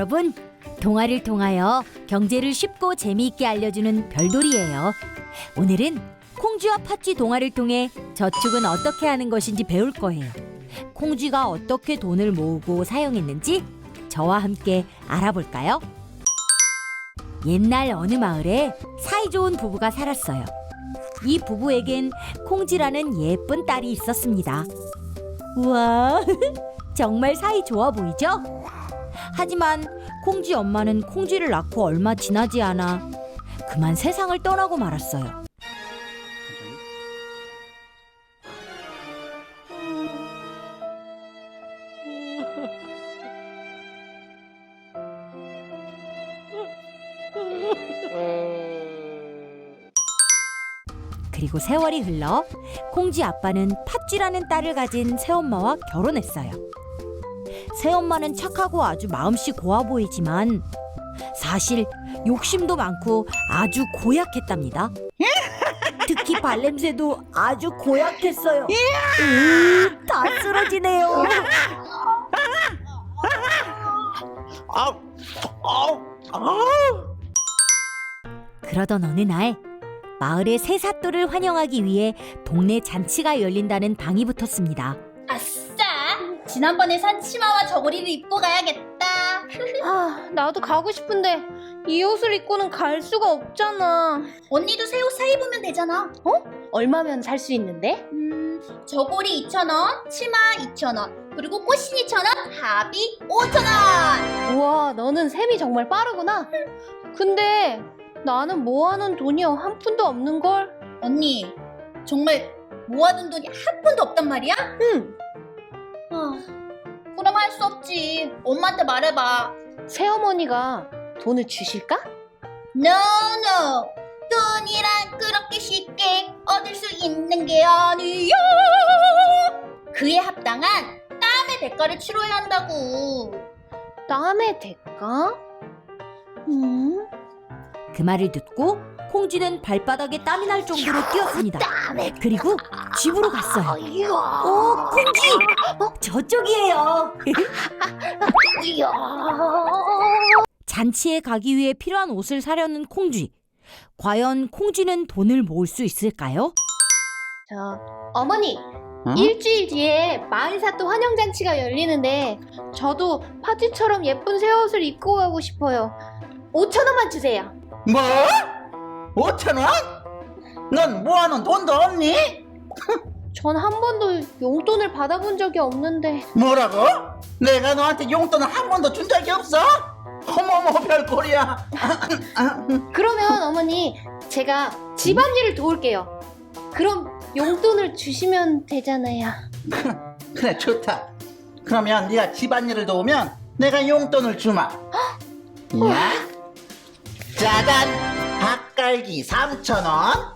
여러분. 동화를 통하여 경제를 쉽고 재미있게 알려주는 별돌이에요. 오늘은 콩쥐와 팥쥐 동화를 통해 저축은 어떻게 하는 것인지 배울 거예요. 콩쥐가 어떻게 돈을 모으고 사용했는지 저와 함께 알아볼까요? 옛날 어느 마을에 사이좋은 부부가 살았어요. 이 부부에겐 콩쥐라는 예쁜 딸이 있었습니다. 우와, 정말 사이 좋아 보이죠? 하지만 콩쥐 엄마는 콩쥐를 낳고 얼마 지나지 않아 그만 세상을 떠나고 말았어요. 그리고 세월이 흘러 콩쥐 아빠는 팥쥐라는 딸을 가진 새엄마와 결혼했어요. 새엄마는 착하고 아주 마음씨 고와 보이지만 사실 욕심도 많고 아주 고약했답니다. 특히 발냄새도 아주 고약했어요. 으, 다 쓰러지네요. 아우, 아우, 아우. 그러던 어느 날 마을의 새 사또를 환영하기 위해 동네 잔치가 열린다는 방이 붙었습니다. 지난번에 산 치마와 저고리를 입고 가야겠다. 아, 나도 가고 싶은데 이 옷을 입고는 갈 수가 없잖아. 언니도 새 옷 사 입으면 되잖아. 얼마면 살 수 있는데? 음, 저고리 2,000원, 치마 2,000원, 그리고 꽃신 2,000원, 합이 5,000원! 우와, 너는 셈이 정말 빠르구나. 근데 나는 모아놓은 돈이 한 푼도 없는 걸. 언니, 정말 모아둔 돈이 한 푼도 없단 말이야? 응. 아, 그럼 할 수 없지. 엄마한테 말해봐. 새어머니가 돈을 주실까? No, no. 돈이란 그렇게 쉽게 얻을 수 있는 게 아니야. 그에 합당한 땀의 대가를 치러야 한다고. 땀의 대가? 음, 그 말을 듣고 콩쥐는 발바닥에 땀이 날 정도로 뛰었습니다. 그리고 집으로 갔어요. 오, 콩쥐! 어, 저쪽이에요. 잔치에 가기 위해 필요한 옷을 사려는 콩쥐. 과연 콩쥐는 돈을 모을 수 있을까요? 저 어머니 어? 일주일 뒤에 마을 사또 환영잔치가 열리는데 저도 파티처럼 예쁜 새 옷을 입고 가고 싶어요. 5천 원만 주세요. 뭐? 5천 원? 넌 모아놓은 돈도 없니? 전 한 번도 용돈을 받아본 적이 없는데 뭐라고? 내가 너한테 용돈을 한 번도 준 적이 없어? 어머머 별꼴이야. 그러면 어머니 제가 집안일을 도울게요. 그럼 용돈을 주시면 되잖아요. 그래 좋다. 그러면 네가 집안일을 도우면 내가 용돈을 주마. 야, 짜잔, 닭갈기 3천 원,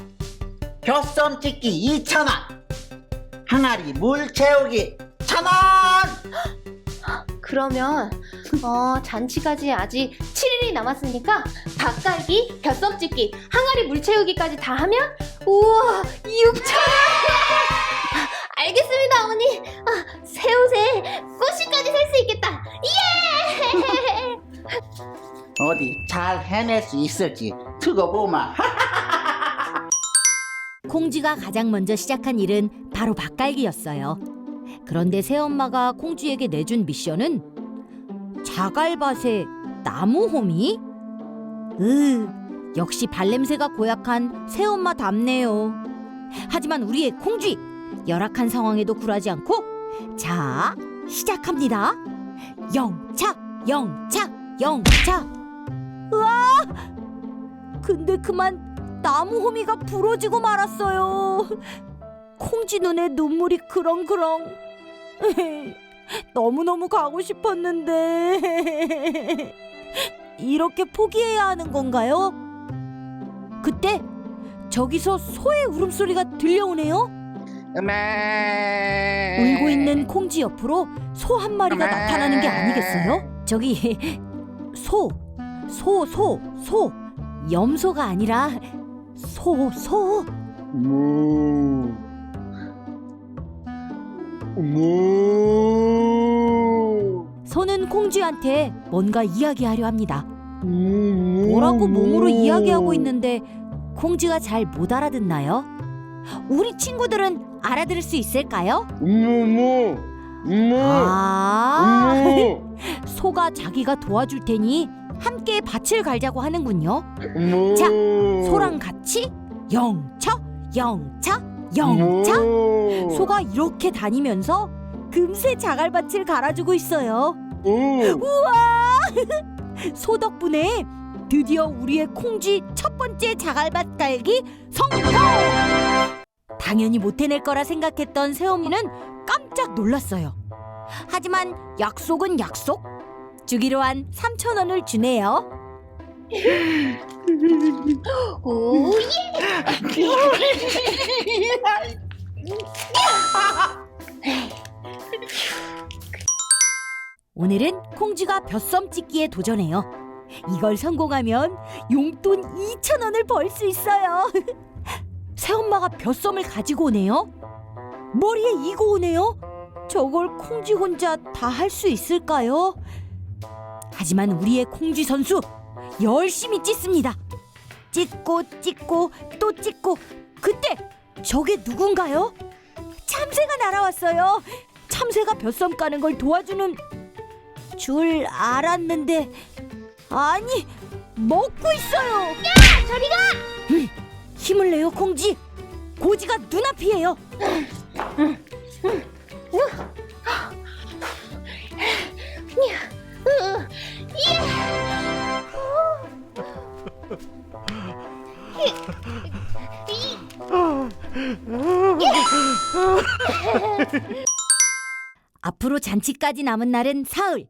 벼썸 찍기 2천 원, 항아리 물 채우기 천 원. 그러면 어, 잔치까지 아직 7일이 남았으니까 닭갈기, 벼썸찍기, 항아리 물 채우기까지 다 하면 우와 6천 원! 알겠습니다 어머니 아, 새 옷에 꽃이까지 살 수 있겠다 예! 어디 잘 해낼 수 있을지 두고 보마. 콩쥐가 가장 먼저 시작한 일은 바로 밭갈기였어요. 그런데 새엄마가 콩쥐에게 내준 미션은 자갈밭에 나무 호미? 으, 역시 발냄새가 고약한 새엄마 답네요. 하지만 우리의 콩쥐 열악한 상황에도 굴하지 않고 자 시작합니다. 영차, 영차, 영차. 으아! 근데 그만 나무 호미가 부러지고 말았어요. 콩쥐 눈에 눈물이 그렁그렁. 너무너무 가고 싶었는데. 이렇게 포기해야 하는 건가요? 그때 저기서 소의 울음소리가 들려오네요. 울고 있는 콩쥐 옆으로 소 한 마리가 나타나는 게 아니겠어요? 저기 소, 소, 소, 소, 염소가 아니라 소, 소. 무. 무. 소는 콩쥐한테 뭔가 이야기하려 합니다. 무. 뭐라고 몸으로 이야기하고 있는데 콩쥐가 잘 못 알아듣나요? 우리 친구들은 알아들을 수 있을까요? 무 무. 무. 아, 무. 소가 자기가 도와줄 테니 함께 밭을 갈자고 하는군요. 무. 자, 소랑 같이 영차, 영차, 영차. 무. 소가 이렇게 다니면서 금세 자갈밭을 갈아주고 있어요. 무. 소 덕분에 드디어 우리의 콩쥐 첫 번째 자갈밭 갈기 성공! 당연히 못 해낼 거라 생각했던 새어머니는 깜짝 놀랐어요. 하지만 약속은 약속. 주기로 한 3천 원을 주네요. 오, 오늘은 콩쥐가 벼썸 찍기에 도전해요. 이걸 성공하면 용돈 2천 원을 벌 수 있어요. 새엄마가 벼썸을 가지고 오네요. 머리에 이고 오네요. 저걸 콩쥐 혼자 다 할 수 있을까요? 하지만 우리의 콩쥐 선수 열심히 찢습니다. 찢고 찢고 또 찢고 그때 저게 누군가요? 참새가 날아왔어요. 참새가 벼썸 까는 걸 도와주는 줄 알았는데 아니 먹고 있어요. 야 저리 가! 힘을 내요 콩쥐. 고지가 눈앞이에요. 앞으로 잔치까지 남은 날은 사흘.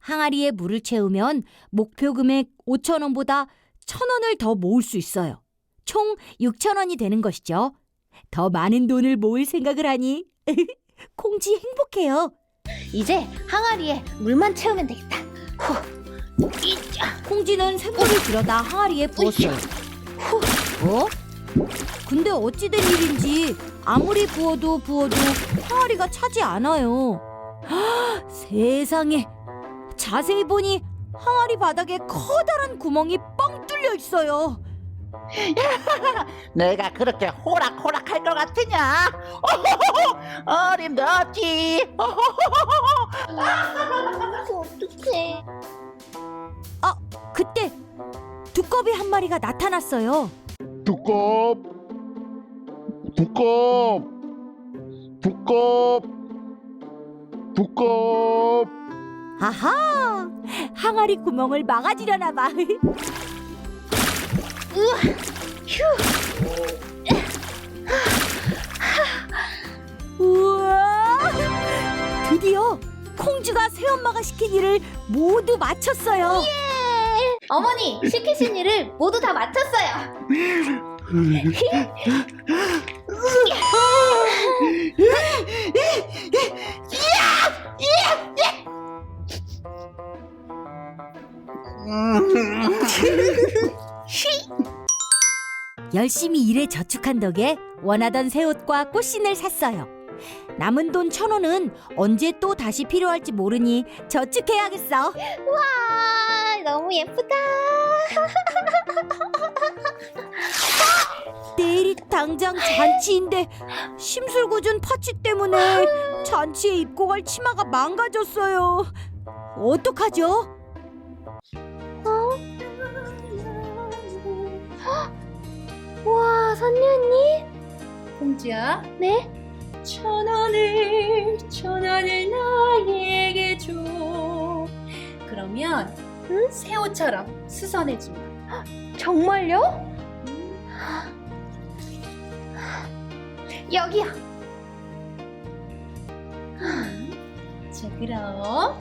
항아리에 물을 채우면 목표 금액 5천 원보다 천 원을 더 모을 수 있어요. 총 6천 원이 되는 것이죠. 더 많은 돈을 모을 생각을 하니 콩쥐 행복해요. 이제 항아리에 물만 채우면 되겠다. 후, 이자, 콩쥐는 샘물을 들여다 항아리에 부었어요. 어? 근데 어찌 된 일인지 아무리 부어도 부어도 항아리가 차지 않아요. 헉, 세상에 자세히 보니 항아리 바닥에 커다란 구멍이 뻥 뚫려 있어요. 내가 그렇게 호락호락 할 것 같으냐? 어림도 없지. 어떡해. 그때 두꺼비 한 마리가 나타났어요. 두껍. 두껍. 두껍. 두껍. 아하! 항아리 구멍을 막아주려나 봐. 우와! 드디어 콩쥐가 새엄마가 시킨 일을 모두 마쳤어요. 어머니, 시키신 일을 모두 다 마쳤어요. 열심히 일에 저축한 덕에 원하던 새 옷과 꽃신을 샀어요. 남은 돈 천 원은 언제 또 다시 필요할지 모르니 저축해야겠어. 와, 너무 예쁘다. 내일이 당장 잔치인데 심술궂은 파츠 때문에 잔치에 입고 갈 치마가 망가졌어요. 어떡하죠? 선녀님? 공주야, 네? 천 원을, 천 원을 나에게 줘. 그러면 응? 새 옷처럼 수선해준다. 정말요? 여기요. 자, 그럼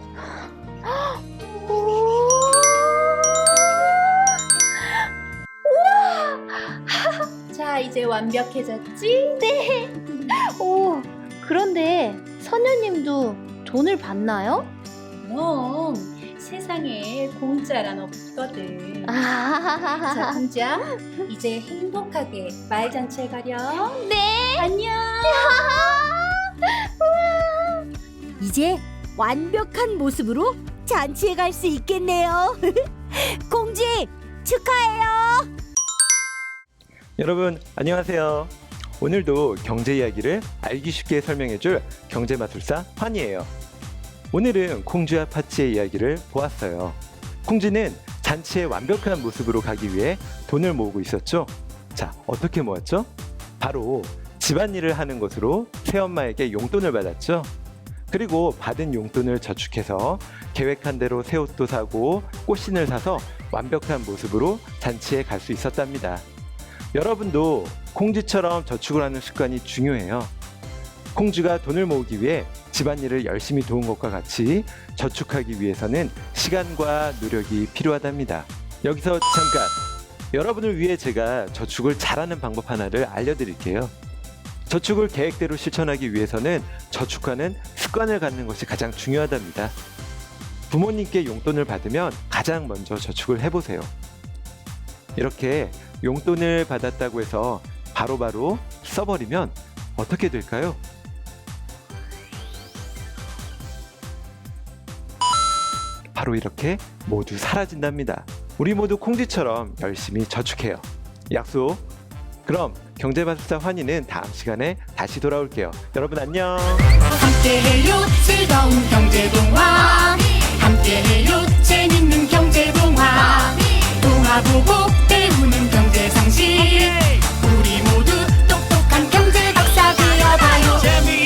자, 이제 완벽해졌지? 네. 오, 그런데 선녀님도 돈을 받나요? 그럼 세상에 공짜란 없거든. 자, 아, 공주야, 이제 행복하게 말잔치에 가렴. 네. 안녕. 이제 완벽한 모습으로 잔치에 갈 수 있겠네요. 공지 축하해요. 여러분 안녕하세요. 오늘도 경제 이야기를 알기 쉽게 설명해줄 경제 마술사 환이에요. 오늘은 콩쥐와 파치의 이야기를 보았어요. 콩쥐는 잔치의 완벽한 모습으로 가기 위해 돈을 모으고 있었죠. 자, 어떻게 모았죠? 바로 집안일을 하는 것으로 새엄마에게 용돈을 받았죠. 그리고 받은 용돈을 저축해서 계획한 대로 새 옷도 사고 꽃신을 사서 완벽한 모습으로 잔치에 갈 수 있었답니다. 여러분도 콩쥐처럼 저축을 하는 습관이 중요해요. 콩쥐가 돈을 모으기 위해 집안일을 열심히 도운 것과 같이 저축하기 위해서는 시간과 노력이 필요하답니다. 여기서 잠깐! 여러분을 위해 제가 저축을 잘하는 방법 하나를 알려드릴게요. 저축을 계획대로 실천하기 위해서는 저축하는 습관을 갖는 것이 가장 중요하답니다. 부모님께 용돈을 받으면 가장 먼저 저축을 해보세요. 이렇게 용돈을 받았다고 해서 바로 바로 써버리면 어떻게 될까요? 바로 이렇게 모두 사라진답니다. 우리 모두 콩쥐처럼 열심히 저축해요. 약속. 그럼 경제마술사 환희는 다음 시간에 다시 돌아올게요. 여러분 안녕. 함께해요 즐거운 경제동화 함께해요 재밌는 경제동화 영화 보고 배우는 경제 상식. 우리 모두 똑똑한 경제 박사 되어봐요. 재미